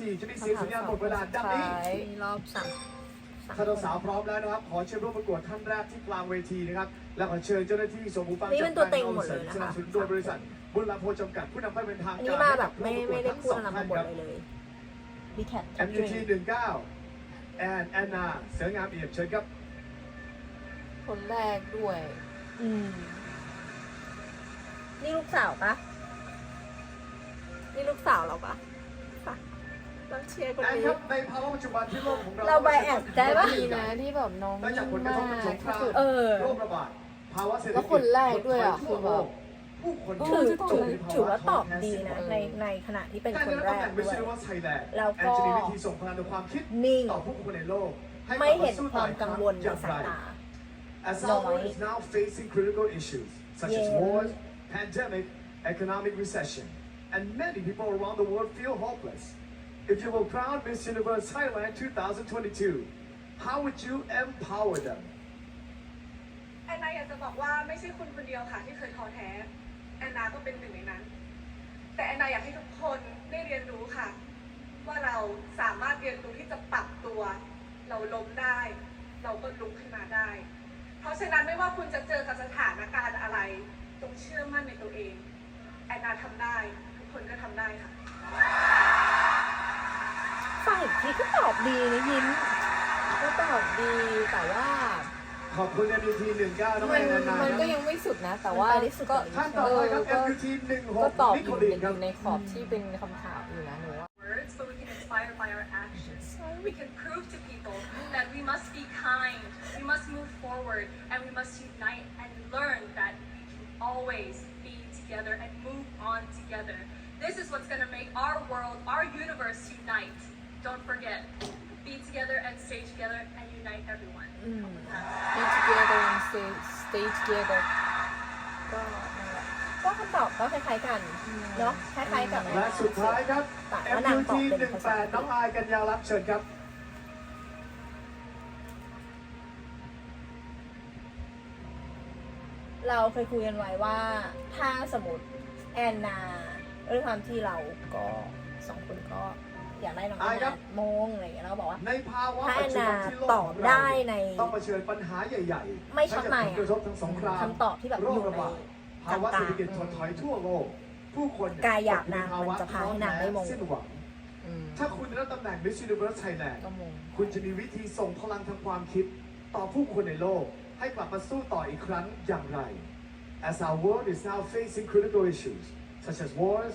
ทีจะมีเสียงสัญญาณหมดเวลาดังนี้มีรอบสามสามถ้าเราสาวพร้อมแล้วนะครับ ขอเชิญร่วมประกวดท่านแรกที่กลางเวทีนะครับ และขอเชิญเจ้าหน้าที่สมบูรณ์ฟังนี่เป็นตัวเต็งหมดเลยนะคะสนับสนุนโดยบริษัทบุญลำโพจำกัดผู้นำเข้าเป็นทางอันกานี้รมาแบบไม่ไม่ได้พูดทั้งอะไรสองมาท่านบทครับอะไรเลยดีแคป MUT หนึ่งเก้าแอนแอนนาเสืองามเอี่ยมเชิญครับ คนแรกด้วย อืม นี่ลูกสาวปะนี่ลูกสาวเราปะปะ เราเชียร์คนแอนนี้ครับในภาวะปัจจุบันที่โลกของเราเราไปแอบได้ปะ ดีนะที่แบบน้องได้จากผลกระทบจากสงคราม เออ โรคระบาดภาวะเศรษฐกิจแล้วคนแรกด้วยอะทั่วโลกผู้คนถือตถืกอในภถือว่าตอบท้แท้ดีนะเออในในขณะที่เป็นการคนได้รับแรตำแหกน่ง Miss ด้วย Universe Thailand แล้วก็แอนจะมีวิธีส่งพลังในความคิดนิ่ง ต่อผู้คนในโลกให้ไม่เห็นสู้คต่อวามอีกังวลอในย่างสาไรยตา As น้ our อย world is now facing critical issues such as Yeah. wars, pandemic, economic recession, and many people around the world feel hopeless. If you were crown Miss Universe Thailand 2022, how would you empower them? แอนนาอยากจะบอกว่าไม่ใช่คุณคนเดียวค่ะที่เคยท้อแท้แอนนาก็เป็นหนึ่งในนั้น แต่แอนนาอยากให้ทุกคนได้เรียนรู้ค่ะ ว่าเราสามารถเรียนรู้ที่จะปรับตัว เราล้มได้ เราก็ลุกขึ้นมาได้ เพราะฉะนั้นไม่ว่าคุณจะเจอกับสถานการณ์อะไรจงเชื่อมั่นในตัวเองแอนนาทำได้ ทุกคนก็ทำได้ค่ะ ฟังอีกทีก็ตอบดีนะยิ้มก็ตอบดีแต่ว่าขอบคุณ MUT 19น้องมัแอนนนานามันก็นะยังไม่สุดนะ แต่ว่ามันไปได้สุด ก็เลยท่านต่อไปครับ เออ MUT ก็ตอบ16อนิโคยู่ลินในครับในขอบที่เป็นคำถามอยู่นะหนูว่า words, but we can inspire by our actions. We can prove to people that we must be kind, we must move forward, and we must unite and learn that we can always be together and move on together. This is what's going to make our world, our universe unite. Don't forget, be together and stay together and unite everyone. อืม be together and stay stay together ก็นั่นแหละก็คำตอบก็คล้ายๆกัน เนาะคล้ายๆกับและสุดท้ายครับต่างว่านางต MUT อบเป็นภาษาอังกฤษ18น้องอายกัญญาลักษณ์เชิญครับ เราเคยคุยกันไว้ว่า ถ้าสมมติแอนนา ด้วยความที่เราก็สองคนก็อยากได้น้องแอนอ่าครันาบโมงอะไรอย่างเงี้ยเราบอกว่าในภาวะถ้าปัจจุบันที่โลกตอบได้ในต้องเผชิญปัญหาใหญ่ๆ ไม่ชัดในทั้งจากผลกระทบทั้งสงครามคำตอบที่แบบโรอคยู่ระในบาดภาวะเศรษฐกิจถดถอยทั่วโลก ผู้คนกายหยาบนางตกอยู่ใภวมันจะพาให้นางได้มงสิ้นหวังอืมถ้าคุณได้รับตำแหน่ง Miss Universe Thailand ก็มงคุณจะมีวิธีส่งพลังทางความคิด ต่อผู้คนในโลก ให้กลับมาสู้ต่ออีกครั้งอย่างไร As our world is now facing critical issues such as wars,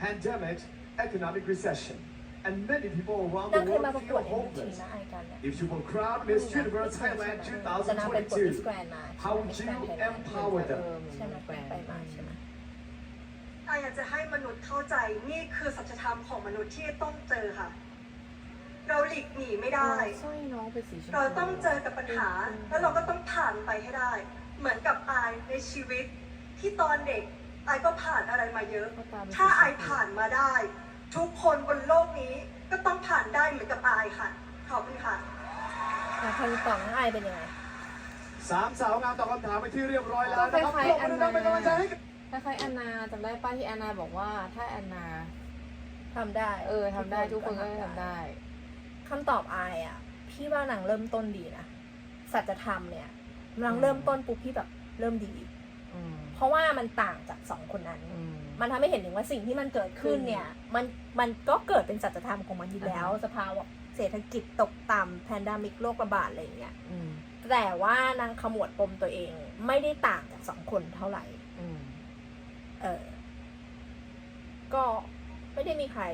pandemics, economic recession, and many people around นา the งเคยมา world ประกว feel ด MUT hopeless. นะไอกันเนี่ย If you were crowned Miss Universe Thailand แต่นางเป็นคนมิสแกร 2022, นมา how would you empower เอ them? อใช่ไหมแปลไปมาใช่ไหมอาอยากจะให้มนุษย์เข้าใจนี่คือสัจธรรมของมนุษย์ที่ต้องเจอค่ะ เราหลีกหนีไม่ได้สร้อยน้องเป็นสีชมพูเราต้องเจอกับปัญหา แล้วเราก็ต้องผ่านไปให้ได้ เหมือนกับอายในชีวิตที่ตอนเด็ก อายก็ผ่านอะไรมาเยอะ ถ้าอายผ่านมาได้ ทุกคนบนโลกนี้ก็ต้องผ่านได้เหมือนกับอายค่ะ ขอบคุณค่ะอะคำตอบน้องไอเป็นยังไงสามสาวงามตอบคำถามไปที่เรียบร้อยแล้วก็นะครับคล้ายปรบๆอันมือนาดังเป็นกำลังใจให้กับคล้ายๆแอนนาจำได้ป้าที่แอนนาบอกว่าถ้าแอนนาทำได้ เออทำได้ทุกคนก็ทำได้คำตอบไออะ พี่ว่านางเริ่มต้นดีนะสัจธรรมเนี่ยนางเริ่มต้นปุ๊บพี่แบบเริ่มดีอืม เพราะว่ามันต่างจากสองคนนั้นอืมมันทำให้เห็นถึงว่าสิ่งที่มันเกิดขึ้นเนี่ย มันมันก็เกิดเป็นสัจธรรมของมันอยู่แล้วอ่าฮะสภาวะเศรษฐกิจตกต่ำแพนดมิกโรคระบาดอะไรอย่างเงี้ยอืมแต่ว่านางขมวดปมตัวเองไม่ได้ต่างจากสองคนเท่าไหร่อืมเออ ก็ไม่ได้มีใคร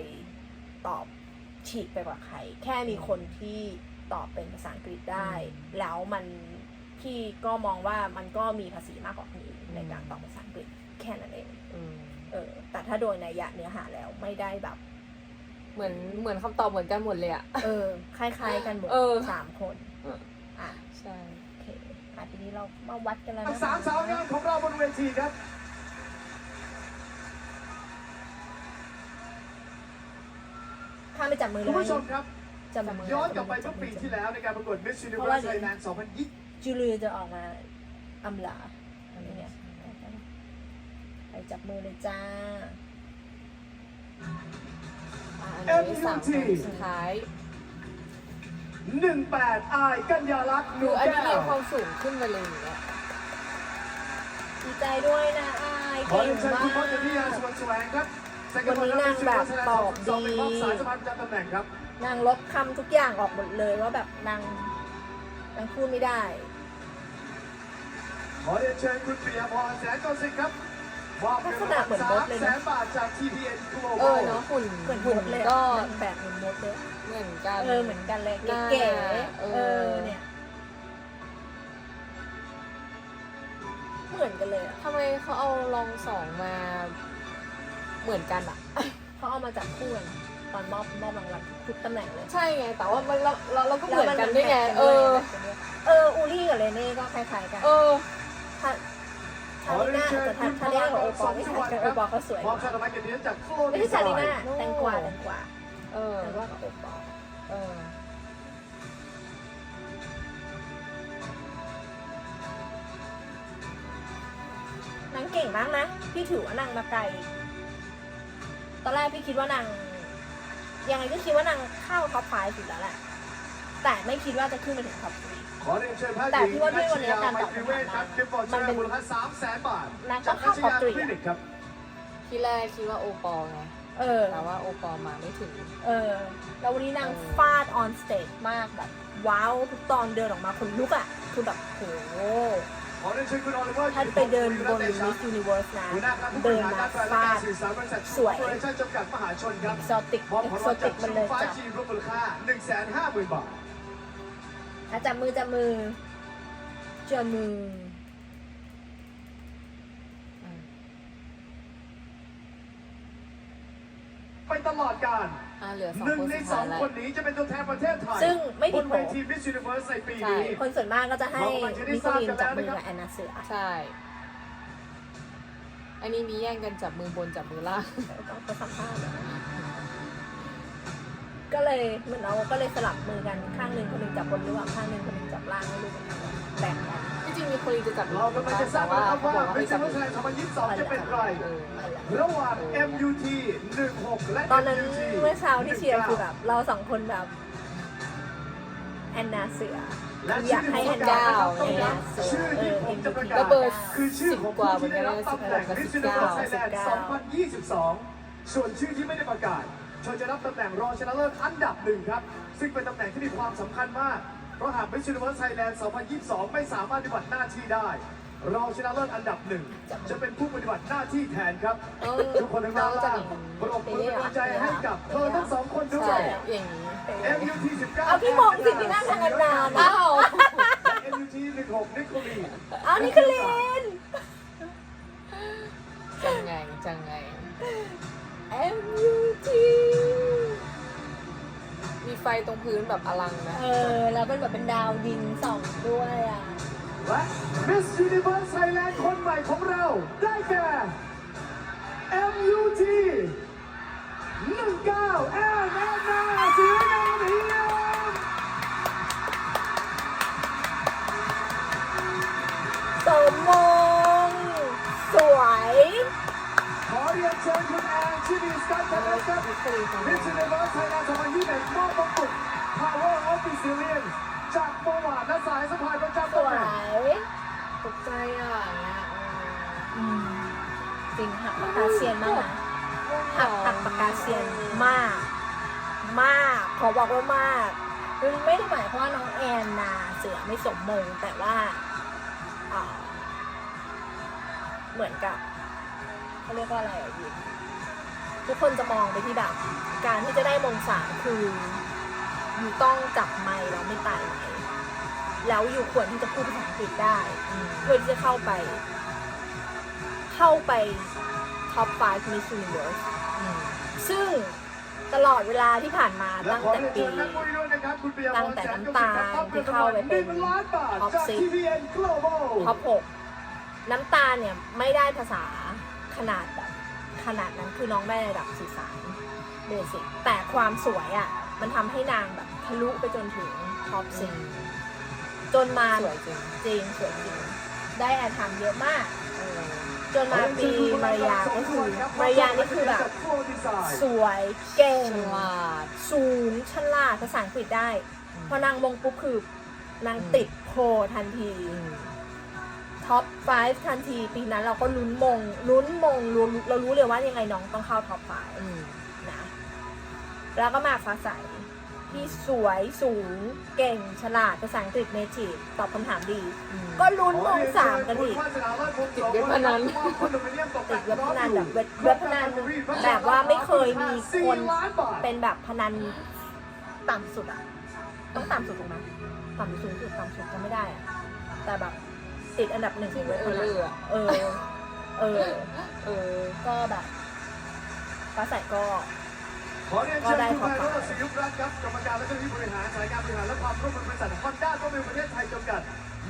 ตอบฉีกไปกว่าใคร แค่มีคนที่ตอบเป็นภาษาอังกฤษได้ แล้วมันพี่ก็มองว่ามันก็มีภาษีมากกว่าคนอื่น ในการตอบภาษาอังกฤษแค่นั้นเองอืมเออ แต่ถ้าโดยนัยยะเนื้อหาแล้วไม่ได้แบบ เหมือนเหมือนคำตอบเหมือนกันหมดเลยอะเออคล้ายๆกันหมดเออสามคนอะใช่โอเคอะทีนี้เรามาวัดกันแล้วนะสามสาวงามของเราบนเวทีครับข้ามไปจับมือเลคุณยผู้ชมครับจับมือย้อนกลับไปเมื่อปีที่แล้วในการประกวด Miss Universe Thailand 2020จูเลียจะออกมาอำลาอะไรเงี้ย ไปจับมือเลยจ้าอะอันนี้สามคนสุดท้าย18อายกัญญาลักษณ์หคืนูออันแก้นี้มีวความสูงขึ้นมาเลยอย่างเงี้ยดีใจด้วยนะอายขอเก่เรียงนเชิญมาคุณพจน์กนิยาสวนแสวงครับวันนี้นางแบบตอบดีสองเป็นมอบสายสมาประจำตำแหน่งครับ นางลบคำทุกอย่างออกหมดเลยว่าแบบนางนางพูดไม่ได้ ขอเรียนเชิญคุณปิยพรแสนโกสิกครับมอบ เงินรางวัลสามแสนบาทจาก TPN เอ Global อเนาะหุ่นเหมือนมหุ่นดเลยก็นางแบบเหมือนมดเลยเหมือนกันเออเหมือนกันเลยหน้าเก๋เอๆอเออเนี่ยเหมือนกันเลยอะทำไมเขาเอารองสองมาเหมือนกันอะเขาเอามาจากคู่กันตอนมอบมอบรางวัลทุกตำแหน่งเลย ใช่ไง แต่ว่ามันเราเราเราก็เหมือนกันด้วยไง เออ เอออูรี่กับเรเน่ก็คล้ายๆกัน เออถ้า ชาลิน่าอาจจะทันชาลิน่ากับโอปอลไม่ใช่กันโอปอลเขาสวย มอบชาดอกไม้เกียรติยศจากโฟลไม่ดีใช่ไซชาลิน่าน์แตงกวาแตงกวาเออแตงกวากับโอปอลเออนางเก่งมากนะ พี่ถือว่านางมาไกล ตอนแรกพี่คิดว่านางยังไงก็คิดว่านางเข้าท็อปไฟสุดแล้วแหละ แต่ไม่คิดว่าจะขึ้นไปถึงท็อปทรี ขอเรียนเชิญพระหแต่ญิงพี่ว่าด้วยวันนี้การตอบนัชยคำถามเวชครับคลิปบอลมันเป็นมูลค่าสามแสนบาทนางก็จากนัเข้าชท็อปยาทรีคลินิกครับ ที่แรกคิดว่าโอปอลไงเออ แต่ว่าโอปอลมาไม่ถึง เออ แล้ววันนี้นางเออฟาดออนสเตจมากแบบ ว้าว ทุกตอนเดินออกมาคนลุกอะ คือแบบโหขอเรียนเชิญคุณโอลิเวอร์ถ้าไปเดินบน Miss Universe นะ หัวหน้าคณะผู้บเดิรินหารมาการตลาดและฟาการด สื่อสารบริษัทสวยโปรดักชั่นจำกัดมหาชนครับเอ็กซอติกมอบเอ็ขอกงโซรางวัลติจากกมันชูเลยฟ้าจ้ะ จีรวมมูลค่า1 5 0 0 0 0 บาท อะจับมือจับมือจับมือไปตลอดการอ่าเหลือสองหนึ่งคนในสุดสอท้างยแล้ว คนนี้จะเป็นตัวแทนประเทศไทยซึ่งไม่บผิดนโผเวที Miss Universe ในปีนี้ คนส่วนมากก็จะให้เรากำลังจะได้มิสทราบลินกันจับแล้วมือนะครับกับแอนนาเสือใช่ อันนี้มีแย่งกันจับมือบนจับมือล่างต้องไปสัมภาษณ์เหรอ ก็เลยเหมือนเราก็เลยสลับมือกันข้างหนึ่งคนหนึ่งจับบนหรือว่าข้างหนึ่งคนหนึ่งจับล่างไม่รู้เหมือนกันแบ่งกันที่จริงมีคนจะจับมืเรากำลังจะทราบกันครับว่าแต่ Miss ให้จับมื Universe อ2022จะเป็นใครเออระหว่าง MUT 16 และตอนนั้น MUT เมื่อเช้าที่เชียร์คือแบบเราสองคนแบบแอนนาเสือและอยากให้แอนนาเก้าแอนนาเสือชื่อเอที่อผม MVP จะประกาก็ศเบอร์คือชื่อของ10กว่าผู้ที่ได้รับเหมือนตำกันแหน่งนะ Miss 19 Universe Thailand 2022ส่วนชื่อที่ไม่ได้ประกาศ เธอจะรับตำแหน่งรองชนะเลิศอันดับหนึ่งครับ ซึ่งเป็นตำแหน่งที่มีความสำคัญมาก เพราะหาก Miss Universe Thailand 2022 ไม่สามารถปฏิบัติหน้าที่ได้ รองชนะเลิศอันดับหนึ่งจะเป็นผู้ปฏิบัติหน้าที่แทนครับ เออทุกคนทั้งด้านล่างปรบมือเป็นกำลังใจให้กับเธอทั้งสองคนด้วใช่ยอย่างนี้ MUT 19เอาพี่มองสิพี่นั่งทางกันนานนะอ้าวและ MUT 16นิโคลีเอานี่คือเลน จังไง จังไง MUT มีไฟตรงพื้นแบบอลังนะ เออ แล้วเป็นแบบเป็นดาวดินส่องด้วยอะ และ Miss Universe Thailand คนใหม่ของเราได้แก่ MUT 19แอนแอนนาศิรินามเฮียมสมมง เรียนเชิญคุณแอนชินีสกัดกันนะครับ Miss Universe Thailand 2021มอบมงกุฎ Power of Resilience จากประวัติและสายสะพายประจำสตำวแหน่งยตกใจอะอย่างเงี้ยอืมจริงหักปากกาเซียนมากนะหักหักปากกาเซียนมาก มาก ขอบอกว่ามากคือไม่ได้หมายความว่าน้องแอนนาเสือไม่สมมงแต่ว่าอ่าเหมือนกับ เขาเรียกว่าอะไรอะยินทุกคนจะมองไปที่แบบ การที่จะได้มงสามคืออยู่ต้องจับไมค์แล้วไม่ตายไหมแล้วอยู่ควรที่จะพูดภาษาอังกฤษได้เพื่อที่จะเข้าไป เข้าไปท็อป5 Miss Universe ซึ่งตลอดเวลาที่ผ่านมาตั้งแต่ปีตั้งแต่น้ำตาลที่เข้าไปเป็นท็อปซิท็อป6น้ำตาลเนี่ยไม่ได้ภาษา ขนาดแบบขนาดนั้นคือน้องได้ระดับสื่อสารเบสิกแต่ความสวยอะ่ะ มันทำให้นางแบบทะลุไปจนถึงท็อปซิจนมาสวยจริง จริงสวยจริง ได้แอร์ไทม์เยอะมากเออจนมาปีมารยาก็คือมารยานี่คือแบบ สวยเก่งฉลาด สูงฉลาดภาษาอังกฤษได้ พอนางมงปุ๊บคือนางติดโพลทันทีอืม ท็อป 5 ทันทีปีนั้นเราก็ลุ้นมงลุ้นมงรู้เรารู้เลยว่ายังไงน้องต้องเข้าท็อปอืม5นะ แล้วก็มาฟ้าใสที่สวยสูงเก่งฉลาดภาษาอังกฤษเนทีฟตอบคำถามดีอืมก็ลุ้นมงสามกันอีกติดเว็บพนันติดเว็บพนันแบบเว็บเว็บพนันแบบว่าไม่เคยมีคนเป็นแบบพนันต่ำสุดอะต้องต่ำสุดถูกไหมต่ำสูงสุดต่ำสุดก็ไม่ได้อะแต่แบบ ติดอันดับหนึ่งของเว็บพนันเออเออ เออ เออ ก็แบบฟ้าใสก็ขอเรียนเชิญคุณไพโรจน์ศรียุพรัตน์ครับกรรมการและเจ้าหน้าที่บริหารสายการบริหารและความร่วมมือบริษัทฮอนด้าก็เป็นประเทศไทยจำกัด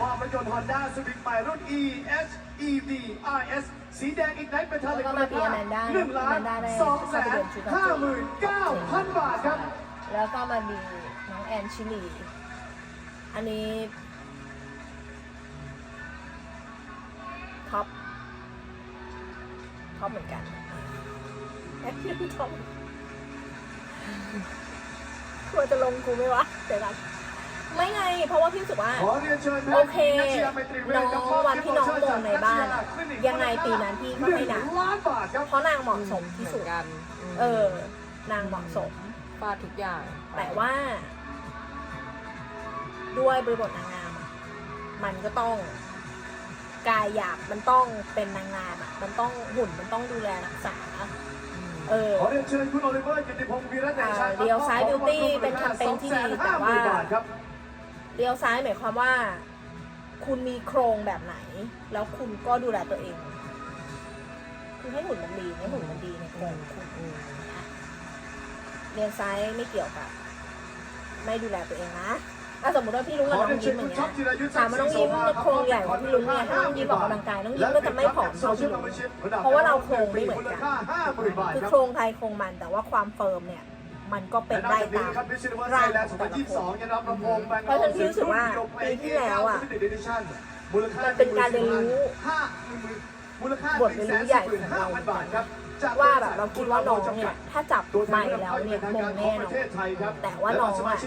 มอบรถยนต์ฮอนด้าสวิงใหม่รุ่น E S E V R S สีแดงอีกไนท์เป็นทาลิกมูลค่าหนึ่งล้านสองแสนห้าหมื่นเก้าพันบาทครับ แล้วก็มามีน้องแอนชิลี อันนี้ ท็อปเหมือนกันแอนชิลีท็อปควรจะลงกูไหมวะเดี๋ยวกันไม่ไง เพราะว่าพี่รู้สึกว่าขอเรียนเชิญโอเคน้องวันที่น้องมงในบ้านอะยังไงปีนั้นพี่ก็ให้นางล้านบาทครับเพราะนางเหมาะสมที่สุดเหอนกันมเออ นางเหมาะสมฟาดทุกอย่าง แต่ว่า ด้วยบริบทนางงามอะมันก็ต้อง กายหยาบมันต้องเป็นนางงามอะ มันต้องหุ่นมันต้องดูแลรักษาอืมเออ ขอเรียนเชิญคุณโอลิเวอร์กิติพงศ์วีระเดชชัยอ่า Real Side Beauty เป็นแคมเปญที่ดีแต่ว่าบาทครับเลี้ยวซ้ายหมายความว่า คุณมีโครงแบบไหน แล้วคุณก็ดูแลตัวเอง คือให้หุ่นมันดีให้หุ่นมันดีในโครงคุณอืมเรียนซ้ายไม่เกี่ยวกับ ไม่ดูแลตัวเองนะ อะสมมติว่าพี่ลุงกับน้องยิ้มอย่างเงี้ยถามว่าน้องยิ้มโครงใหญ่กว่าพี่ลุงเนี่ยถ้าน้องยิ้มออกกำลังกายน้องยิ้มก็จะไม่ผอมเท่าพี่ลุงเพราะว่าเราโครงไม่เหมือนกันคือโครงใครโครงมันแต่ว่าความเฟิร์มเนี่ยมันก็เป็นได้ตามร่างของแต่ละคนเพราะฉะนั้นพี่รู้สึกว่าปีที่แล้วอะมันเป็นการเรียนรู้มูลค่าบทเรียนรู้ใหญ่ของเรา 145,000บาทครับว่าแบบเราคิดว่าน้องเนี่ยถ้าจับไมค์แล้วเนี่ยมงแน่นอนแต่ว่าน้องอะ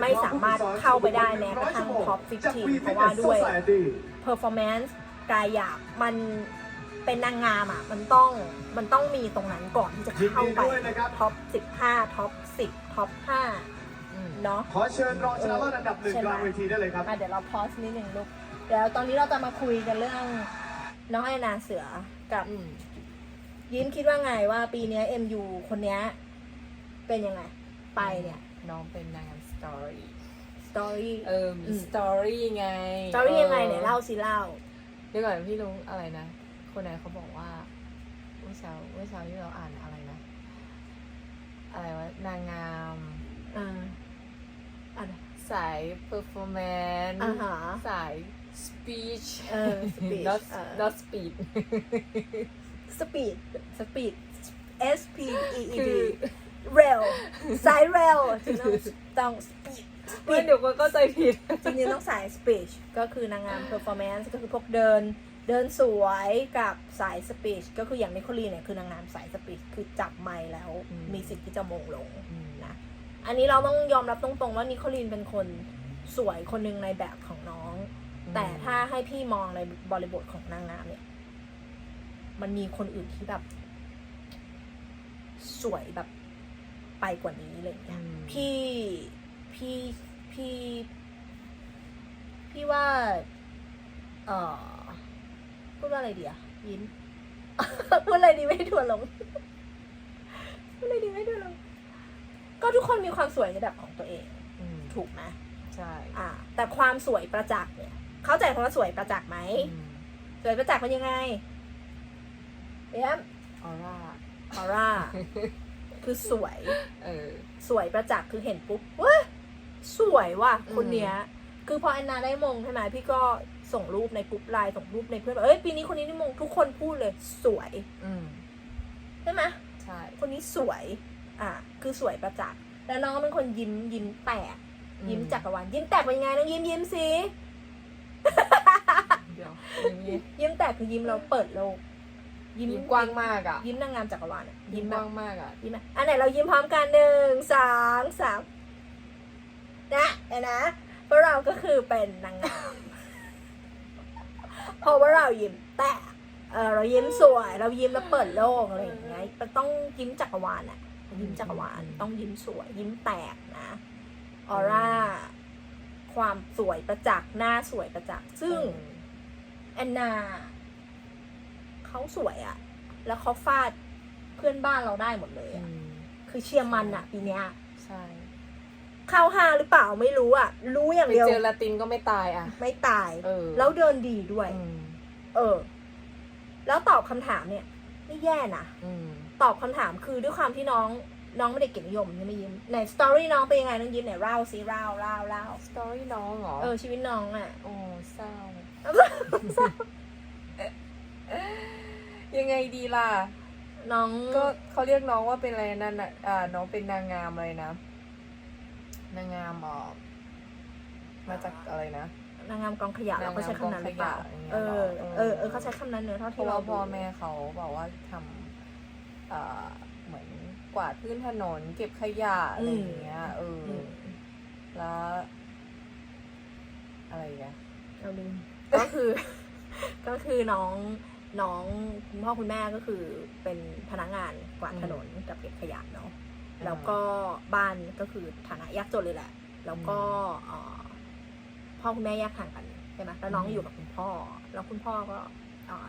ไม่สามารถเข้าไปได้แม้กระทั่ง top 15เพราะว่าด้วย performance กายหยาบมันเป็นนางงามอะมันต้องมันต้องมีตรงนั้นก่อนที่จะเข้าไปยินดีด้วยนะครับท็อป15ท็อป10ท็อปอืม5เนาะขอเชิญรองชนะเลิศอันดับหนึ่งกลางเวทีได้เลยครับอะเดี๋ยวเราพอสนิดหนึ่งลูกเดี๋ยวตอนนี้เราจะมาคุยกันเรื่องน้องไอนาเสือกับอืม ยิ้มคิดว่าไงว่าปีเนี้ย MU คนเนี้ยเป็นยังไง ไปเนี่ยน้องเป็นนางงามสตอรี่สตอรี่เออมีอืมสตอรี่ไงสตอรี่ยังไงเนี่ยออเล่าสิเล่าเดี๋ยวก่อนพี่ลุงอะไรนะ คนไหนเขาบอกว่าเมื่อเช้าเมื่อเช้าที่เราอ่านอะไรนะ อะไรวะนางงามอ่าอะไรสาย performance อ่าฮะสาย speech เออ speech not เออ not speed ส ปีดสปีด S P E E คื D อ เร็วสายเร็วจริงๆต้องสปีดไม่เดี๋ยวคนเข้าใจผิด จริงๆต้องสาย speech ก็คือนางงาม performance ก็คือพวกเดิน เดินสวยกับสาย speech ก็คืออย่างนิโคลีเนี่ยคือนางงามสาย speech คือจับไมค์แล้วอืม มีสิทธิ์ที่จะมงลงอืมนะอันนี้เราต้องยอมรับตรงๆว่านิโคลีนเป็นคนสวยคนหนึ่งในแบบของน้อง แต่ถ้าให้พี่มองในบริบทของนางงามเนี่ย มันมีคนอื่นที่แบบ สวยแบบไปกว่านี้เลยเนี่ยอืมพี่พี่พี่ พี่ว่า เอ่อพูดว่าอะไรดีอะยินพูดอะไรดีไม่ให้ทัวร์ลงพูดอะไรดีไม่ให้ทัวร์ลง ก็ทุกคนมีความสวยในแบบของตัวเองอืมถูกไหมใช่อ่า แต่ความสวยประจักษ์เนี่ย เข้าใจคำว่าสวยประจักษ์ไหมอืมสวยประจักษ์เป็นยังไง เอ็มออร่าออร่า คือสวย เออ สวยประจักษ์คือเห็นปุ๊บเว้ยสวยว่ะอืมคนเนี้ย คือพอแอนนาได้มงใช่ไหมพี่ก็ส่งรูปในกรุ๊ปไลน์ส่งรูปในเพื่อนแบบเอ้ยปีนี้คนนี้ได้มงทุกคนพูดเลยสวย อืมใช่ไหมใช่ คนนี้สวย อะคือสวยประจักษ์แล้วน้องเป็นคนยิ้มยิ้มแตก ยิ้มจักรวาลยิ้มแตกเป็นยังไงน้องยิ้มยิ้มสิเดี๋ยวอย่างนี้ยิ้มแตกคือยิ้มเราเปิดโลก ยิ้มยิ้มกว้างมากอะยิ้มนางงามจักรวาลอะยิ้ยิ้มมกแบบว้างมากอะยิ้มอะอันไหนเรายิ้มพร้อมกันหนึ่งสองสามนะเห็นนะเพราะเราก็คือเป็นนางงามเพราะว่าเรายิ้มแตกเออเรายิ้มสวย เรายิ้มแล้วเปิดโลกอะไรอย่างเงี้ยมันต้องยิ้มจักรวาลอะยิ้มจักรวาลต้องยิ้มสวย ยิ้มแตกนะออร่าความสวยประจักษ์หน้าสวยประจักษ์ซึ่ง แอนนา เขาสวยอะแล้วเขาฟาดเพื่อนบ้านเราได้หมดเลยอือะมคือเชียร์มันอะปีเนี้ยใช่เข้าห้าหรือเปล่าไม่รู้อะรู้อย่างไปเดียว เจอลาตินก็ไม่ตายอะ ไม่ตาย เออ แล้วเดินดีด้วย อืมเออ แล้วตอบคำถามเนี่ยไม่แย่นะอืมตอบคำถามคือด้วยความที่น้องน้องไม่ได้เก่งนิยมใช่ไหมยิ้มไหนสตอรี่น้องเป็นยังไงน้องยิ้มไหนเล่าซิเล่าเล่าเล่าสตอรี่น้องเหรอเออชีวิตน้องอะ โอ้เศร้ายัง ไงดีล่ะ น้องก็เขาเรียกน้องว่าเป็นอะไรนั่นน่ะอ่า น้องเป็นนางงามอะไรนะ นางงามเอ่อมาจากอะไรนะ นางงามกองขยะเราก็ใช้คำนั้นหรือเปล่านางงามกองขยะอย่างเงี้ยเอเหรออ เออ เออเขาใช้คำนั้นเนอะเท่าเพที่ราะเราว่าพ่อดูแม่เขาบอกว่าทำเอ่อเหมือนกวาดพื้นถนน เก็บขยะอะไรอย่างเงี้ย เออออืมแล้ว อะไรอีกันเราลืมก็คือ ก็คือน้อง น้องคุณพ่อคุณแม่ก็คือเป็นพนักงานกวาดถนนกับเก็บขยะเนาะแล้วก็บ้านก็คือฐานะยากจนเลยแหละ แล้วก็เอ่อพ่อคุณแม่แยกทางกันใช่ไหมแล้วน้องอยู่กับคุณพ่อ แล้วคุณพ่อก็เอ่อ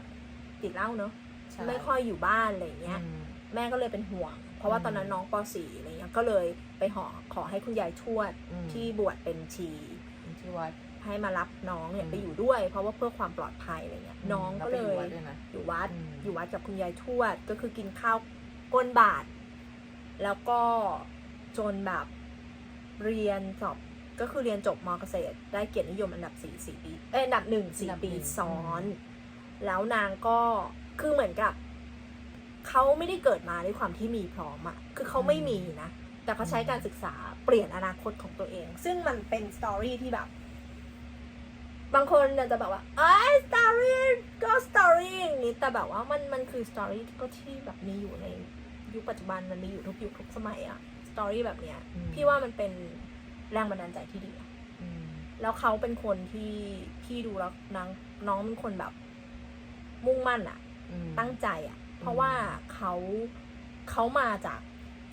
ติดเหล้าเนาะใช่ไม่ค่อยอยู่บ้านอะไรอย่างเงี้ยอืมแม่ก็เลยเป็นห่วง เพราะว่าตอนนั้นน้องป .4 อะไรเงี้ยก็เลยไปหอขอให้คุณยายทวดอืมที่บวชเป็นชีที่วัด ให้มารับน้องเนี่ยอืมไปอยู่ด้วย เพราะว่าเพื่อความปลอดภัยอะไรเงี้ยน้องก็เลแวไปยวัดด้วยนะอยู่วัดอืมอยู่วัดกับคุณยายทวดก็คือกินข้าวก้นบาท แล้วก็จนแบบเรียนจบก็คือเรียนจบมเกษตร ได้เกียรตินิยมอันดับสี่สี่ปีเอ้ยอันดับหนึ่งสี่อันดับปีหนึ่งซ้อน แล้วนางก็คือเหมือนกับเขาไม่ได้เกิดมาด้วยความที่มีพร้อมอะคือเขาไม่มีนะ แต่เขาใช้การศึกษาเปลี่ยนอนาคตของตัวเอง ซึ่งมันเป็นสตอรี่ที่แบบ บางคนเนี่ยจะแบบว่าไอ้สตอรี่ก็สตอรี่อย่างนี้แต่แบบว่ามันมันคือสตอรี่ก็ที่แบบมีอยู่ในยุคปัจจุบันมันมีอยู่ทุกยุคทุกสมัยอะสตอรี่แบบเนี้ย อืม พี่ว่ามันเป็นแรงบันดาลใจที่ดีอะอืมแล้วเขาเป็นคนที่พี่ดูแล้วนางน้องเป็นคนแบบ มุ่งมั่นอะ อืม ตั้งใจอะเพราะว่าเขาเขามาจาก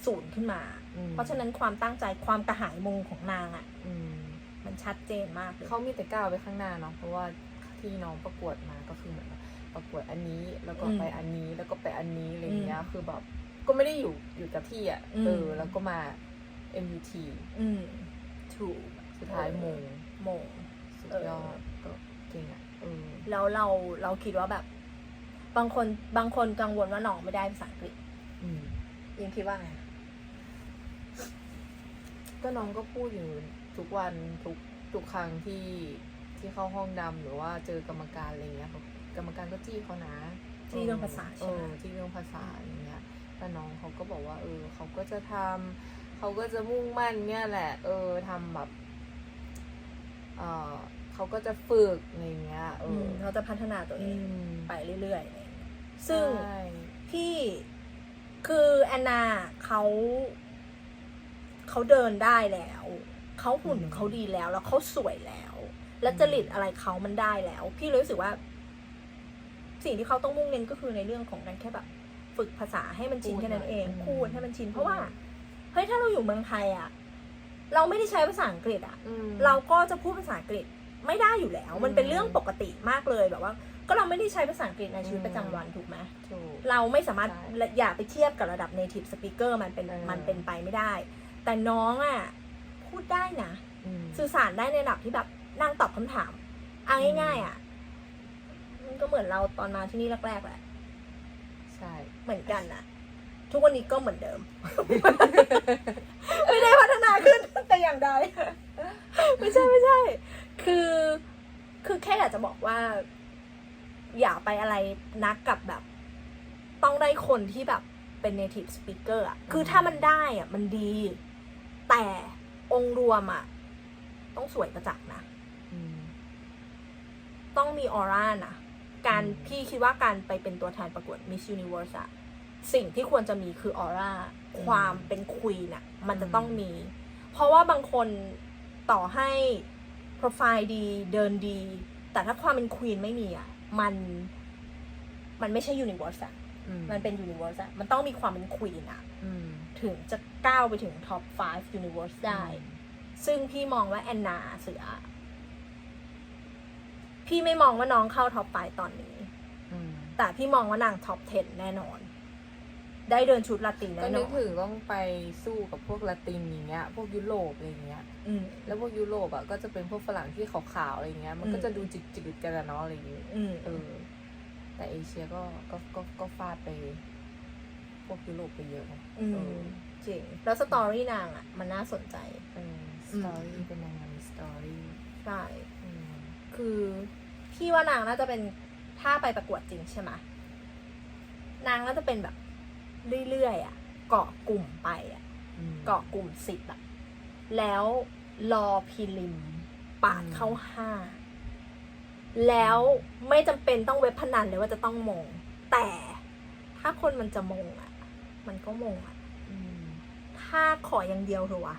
ศูนย์ขึ้นมา อืม เพราะฉะนั้นความตั้งใจความกระหายมงของนางอะอื มมันชัดเจนมากเลยเขามีแต่ก้าวไปข้างหน้าเนาะเพราะว่าที่น้องประกวดมาก็คือเหมือนแบบประกวดอันนี้แล้วก็อืมไปอันนี้แล้วก็ไปอันนี้อะไรเงี้ยอืมคือแบบก็ไม่ได้อยู่อยู่กับที่อะอืมเออแล้วก็มา MUT อืมถูกสุดท้ายมงมงสุดเออยอดก็เก่งอะเออแล้วเราเราคิดว่าแบบ บางคนบางคนกังวลว่าน้องไม่ได้ภาษาอังกฤษอืมยิงคิดว่าไงก็น้องก็พูดอยู่ ทุกวันทุกทุกครั้งที่ที่เข้าห้องดำหรือว่าเจอกรรมการอะไรเงี้ยเขากรรมการก็จี้เขานะจี้เรื่องภาษาใช่ไหมเออจี้เรื่องภาษาอย่างเงี้ยแต่น้องเขาก็บอกว่า เออเขาก็จะทำเขาก็จะมุ่งมั่นเนี่ยแหละ เออทำแบบเออเขาก็จะฝึกอะไรเงี้ยเออือมเขาจะพัฒนาตัวเออืงมไปเรื่อยๆอะไรอย่างเงี้ยซึ่ง ใช่พี่คือแอนนาเขาเขาเดินได้แล้ว เขาหุ่นเขาดีแล้ว แล้วเขาสวยแล้ว และจริตอะไรเขามันได้แล้ว พี่เลยรู้สึกว่า สิ่งที่เขาต้องมุ่งเน้นก็คือในเรื่องของการแค่แบบ ฝึกภาษาให้มันชินแค่นั้นเองพูดให้มันชินเพราะว่าเฮ้ยถ้าเราอยู่เมืองไทยอะ เราไม่ได้ใช้ภาษาอังกฤษอะอืมเราก็จะพูดภาษาอังกฤษไม่ได้อยู่แล้ว มันเป็นเรื่องปกติมากเลยแบบว่า ก็เราไม่ได้ใช้ภาษาอังกฤษในชีวิตประจำวันถูกไหมถูกเราไม่สามารถใช่อย่าไปเทียบกับระดับ native speaker มันเป็นเออมันเป็นไปไม่ได้ แต่น้องอะ พูดได้นะอืมสื่อสารได้ในระดับที่แบบนั่งตอบคำถามเอาง่ายๆอะมันก็เหมือนเราตอนมาที่นี่แรกๆแหละ ใช่ เหมือนกันนะทุกวันนี้ก็เหมือนเดิม ไม่ได้พัฒนาขึ้นแต่อย่างใด ไม่ใช่ไม่ใช่ คือ คือแค่อยากจะบอกว่า อย่าไปอะไรนักกับแบบ ต้องได้คนที่แบบเป็น native speaker อะคือถ้ามันได้อะมันดี แต่ องค์รวมอะต้องสวยประจักษ์นะอืมต้องมีออร่านะการอืมพี่คิดว่าการไปเป็นตัวแทนประกวด Miss Universe อะสิ่งที่ควรจะมีคือออร่าความเป็นควีนอะมันจะต้องมี เพราะว่าบางคนต่อให้โปรไฟล์ดีเดินดี แต่ถ้าความเป็นควีนไม่มีอะมันมันไม่ใช่ Universe อะอืมันเป็น Universe อะมันต้องมีความเป็นควีนอะอืม ถึงจะก้าวไปถึงท็อป 5 Universe ได้ ซึ่งพี่มองว่าแอนนาเสือ พี่ไม่มองว่าน้องเข้าท็อป 5 ตอนนี้อืมแต่พี่มองว่านางท็อป 10 แน่นอน ได้เดินชุดลาตินก็แน่นนึอกนถึงต้องไปสู้กับพวกละตินอย่างเงี้ย พวกยุโรปอะไรอย่างเงี้ยอืมแล้วพวกยุโรปอะก็จะเป็นพวกฝรั่งที่ขาวๆอะไรเงี้ย มันก็อืมจะดูจืดๆกันอะเนาะอะไรอย่างเงี้ยอืมเออแต่เอเชียก็ก็ก็ก็ฟาดไปพ วกยุโรปไปเยอะนะอืเอมอจริง แล้วสตอรี่นางอะ มันน่าสนใจ เออสตอรี่เป็นยังไงสตอรี่ใช่ อืมคือพี่ว่านางน่าจะเป็นถ้าไปประกวดจริงใช่ไหมนางน่าจะเป็นแบบเรื่อยๆอะ เกาะกลุ่มไปอะ อืม เกาะกลุ่มสิบอะแล้วรอพิลิมปาดเข้าห้า แล้วไม่จำเป็นต้องเว็บพนันเลยว่าจะต้องมง แต่ถ้าคนมันจะมงอะ มันก็มงอะอืมถ้าขออย่างเดียวเถอะวะ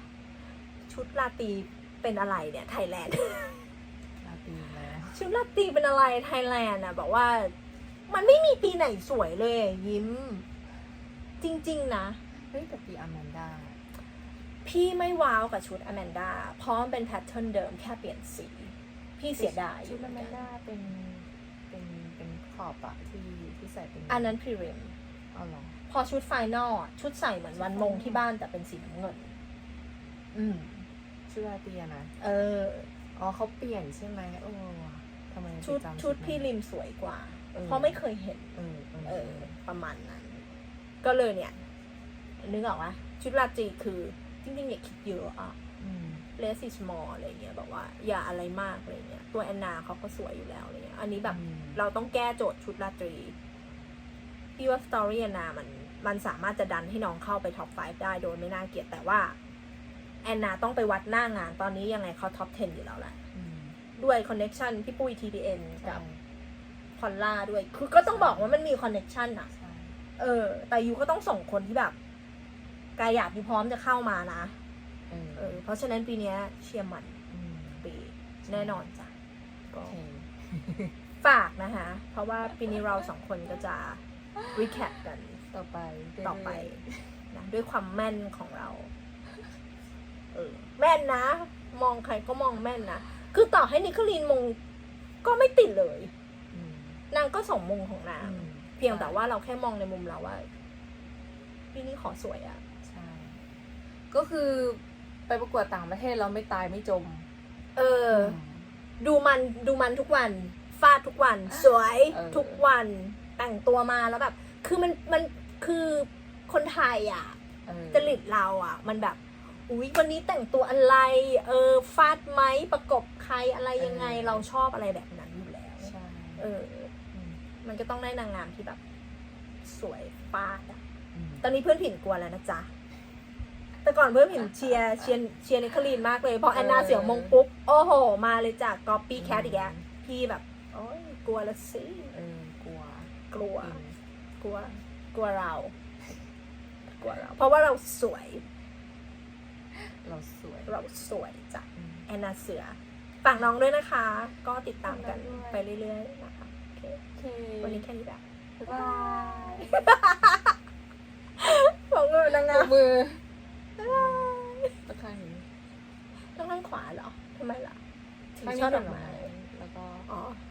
ชุดราตรีเป็นอะไรเนี่ยไทยแลนด์ลาตีแล้วชุดราตรีเป็นอะไรไทยแลนด์อะแบบว่า มันไม่มีปีไหนสวยเลยอะยิ้ม จริง ๆ นะเฮ้ยแต่ปีอแมนดาพี่ไม่ว้าวกับชุดอแมนดาเพราะมันเป็นแพทเทิร์นเดิมแค่เปลี่ยนสี พี่เสียดายอชุดยู่เหอมือนแมนกันดาเป็นเป็นเป็นขอบอะที่ที่ใส่เป็นอันนั้นพรีเรมเอาเหรอ พอชุดไฟนอลชุดใส่เหมือนวันมงที่บ้านแต่เป็นสีน้ำเงิน อืมชุดลาตีอะนะ เออ อ๋อเขาเปลี่ยนใช่ไหมโอ้ทำไมชุดไปจำชุดนั้นพี่ริมสวยกว่าเออเพราะไม่เคยเห็นเออเออเออ ประมาณนั้น ก็เลยเนี่ย นึกออกว่า ชุดราตรีคือ จริงๆอย่าคิดเยอะอะอืมเลส is more อะไรเงี้ยแบบว่า อย่าอะไรมากอะไรเงี้ย ตัวแอนนาเขาก็สวยอยู่แล้วอะไรเงี้ย อันนี้แบบอืมเราต้องแก้โจทย์ชุดราตรีพี่ว่าสตอรี่แอนนามัน มันสามารถจะดันให้น้องเข้าไปท็อป 5 ได้โดยไม่น่าเกลียดแต่ว่า แอนนาต้องไปวัดหน้างานตอนนี้ยังไงเขาท็อป 10 อยู่แล้วแหละอืมด้วยคอนเน็ชันพี่ปุ้ย TPN ใช่กับพอลล่าด้วย คือก็ต้องบอกว่ามันมีคอนเน็ชันอะใช่เออ แต่ยูก็ต้องส่งคนที่แบบกายหยาบยูพร้อมจะเข้ามานะเออเออเพราะฉะนั้นปีเนี้ยเชียร์มันอืมปีแน่นอนจ้ะก็โอเคฝากนะคะ เพราะว่าปีนี้เราสองคนก็จะ recap กัน ต่อไปเรื่ยๆต่อไปนะด้วยความแม่นของเรา เออ แม่นนะ มองใครก็มองแม่นนะ คือต่อให้นิคลีนมงก็ไม่ติดเลยอืมนางก็ส่งมงของนางอืมเพียงแต่ว่าเราแค่มองในมุมเราว่าปีนี้ขอสวยอะใช่ ก็คือไปประกวดต่างประเทศเราไม่ตายไม่จม เออ ดูมันดูมันทุกวันฟาดทุกวัน สวยเออทุกวัน แต่งตัวมาแล้วแบบ คือมันมัน คือคนไทยอะเออจริตเราอะ มันแบบอุ๊ยวันนี้แต่งตัวอะไร เออฟาดไหมประกบใครอะไรยังไงเราชอบอะไรแบบนั้นอยู่แล้วใช่เออมมันก็ต้องได้นางงามที่แบบ สวยฟาดอะอืมตอนนี้เพื่อนผินกลัวแล้วนะจ๊ะแต่ก่อนเพื่อนผินเชียร์เชียร์เชียร์นิคลีนมากเลยพอแอนนาเสียงมงปุ๊บโอ้โห มาเลยจากก๊อปปี้แคทอีกแล้วพี่แบบ โอ้ยกลัวละสิเออกลัว กลัวอืมกลัว กลัวเรา กลัวเรา เพราะว่าเราสวย เราสวย เราสวยจ้ะอืมแอนนาเสือฝากน้องด้วยนะคะ ก็ติดตามกันฝากน้องด้วยไปเรื่อยๆนะคะโอเคโอเควันนี้แค่นี้แบบบ๊ายบายบอกเลยนางยงามกมือบ๊ายบายตะข้างนี้ต้องข้างขวาเหรอทำไมล่ะถือข้างช่อนี้ดเป็อนกไม้ไม้แล้วก็อ๋อเ